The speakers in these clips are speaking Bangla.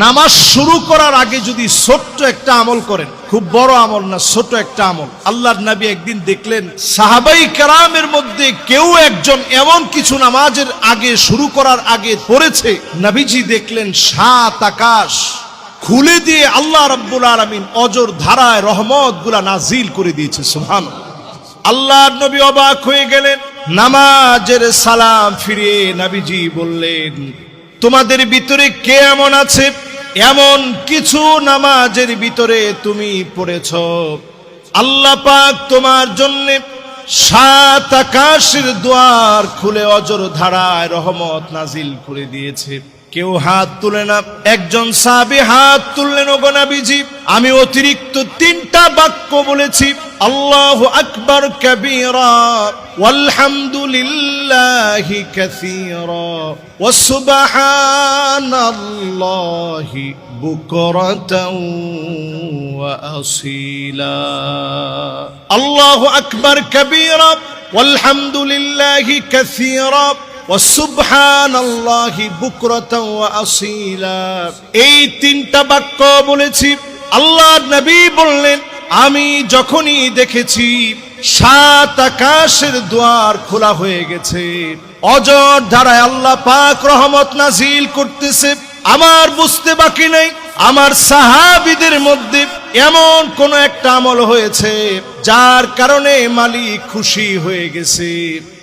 নামাজ শুরু করার আগে যদি ছোট্ট একটা আমল করেন, খুব বড় আমল না ছোট একটা আমল। আল্লাহর নবী একদিন দেখলেন, সাহাবাই কারামের মধ্যে কেউ একজন এমন কিছু নামাজের আগে শুরু করার আগে পড়েছে। নবীজি দেখলেন, সাত আকাশ খুলে দিয়ে আল্লাহ রাব্বুল আলামিন অজর ধারায় রহমতগুলা নাজিল করে দিয়েছে সুবহান আল্লাহর নবী অবাক হয়ে গেলেন। নামাজের সালাম ফিরিয়ে নবীজি বললেন তোমাদের ভিতরে কে এমন আছে? এমন কিছু নামাজের ভিতরে তুমি পড়েছ। আল্লাহ পাক তোমার জন্য সাত আকাশের দুয়ার খুলে অজর ধারায় রহমত নাজিল করে দিয়েছে। কেউ হাত তুলে না একজন সাহাবী হাত তুললেন ও গনাবিজি আমি অতিরিক্ত তিনটা বাক্য বলেছি আল্লাহ আকবর কবিরা ওয়ালহামদুলিল্লাহি কাসীরা ওয়াসুবহানাল্লাহি বুকরাতাও ওয়া আসীলা আল্লাহু আকবর কবিরা ওয়ালহামদুলিল্লাহি কাসীরা وسبحان الله بكرة وأصيلا এই তিনটা বাক্য বলেছি আল্লাহ নবী বললেন, আমি যখনই দেখেছি সাত আকাশের দুয়ার খোলা হয়ে গেছে, অজর ধারায় আল্লাহ পাক রহমত নাজিল করতেছে, আমার বুঝতে বাকি নেই, আমার সাহাবিদের মধ্যে এমন কোন একটা আমল হয়েছে, যার কারণে মালিক খুশি হয়ে গেছে।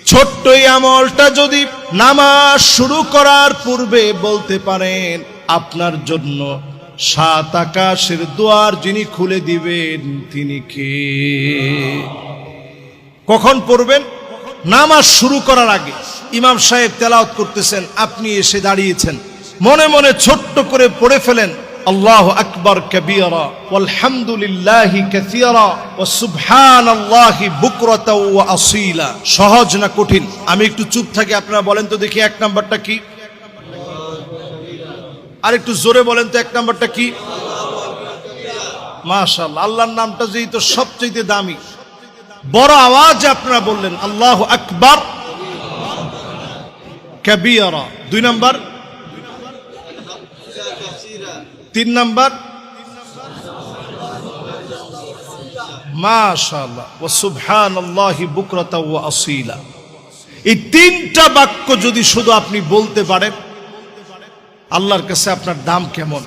ছোট্ট এই আমলটা যদি নামাজ শুরু করার পূর্বে বলতে পারেন, আপনার জন্য সাত আকাশের দুয়ার যিনি খুলে দিবেন, তিনি কে? কখন পড়বেন? নামাজ শুরু করার আগে। ইমাম সাহেব তেলাওয়াত করতেছেন, আপনি এসে দাঁড়িয়েছেন। মনে মনে ছোট্ট করে পড়ে ফেলেন। আল্লাহ আকবর কবিরা আলহামদুলিল্লাহি কাসীরা, ওয়া সুবহানাল্লাহি বুকরাতা ওয়া আসীলা। সহজ না কঠিন? আমি একটু চুপ থাকি, আপনারা বলেন তো দেখি এক নাম্বারটা কি? আর একটু জোরে বলেন তো এক নাম্বারটা কি? মাশাআল্লাহ, আল্লাহর নামটা যেই তো সবচেয়ে দামি। বড় আওয়াজে আপনারা বললেন, আল্লাহ আকবর কবিরা। দুই নাম্বার? তিন নাম্বার? মাশাআল্লাহ। ও সুবহানাল্লাহি বুকরাতা ওয়া আসীলা। এই তিনটা বাক্য যদি শুধু আপনি বলতে পারেন, আল্লাহর কাছে আপনার দাম কেমন?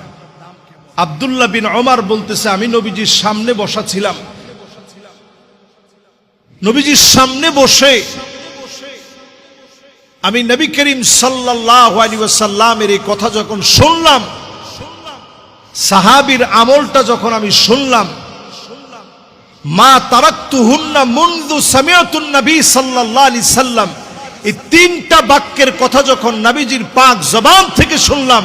আব্দুল্লাহ বিন ওমর বলতেছে, আমি নবীজির সামনে বসা ছিলাম। নবীজির সামনে বসে আমি নবী করিম সাল্লাল্লাহু আলাইহি ওয়াসাল্লামের এই কথা যখন শুনলাম সাহাবীর আমলটা যখন আমি শুনলাম, মা তারাক্তু হুন্না মুন্দু সামিয়াতুন নবী সাল্লাল্লাহু সাল্লাম, এই তিনটা বাক্যের কথা যখন নাবিজির পাক জবান থেকে শুনলাম,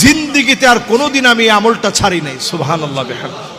জিন্দিগিতে আর কোনোদিন আমি আমলটা ছাড়ি নাই। সুবহানাল্লাহ বিহামদিহি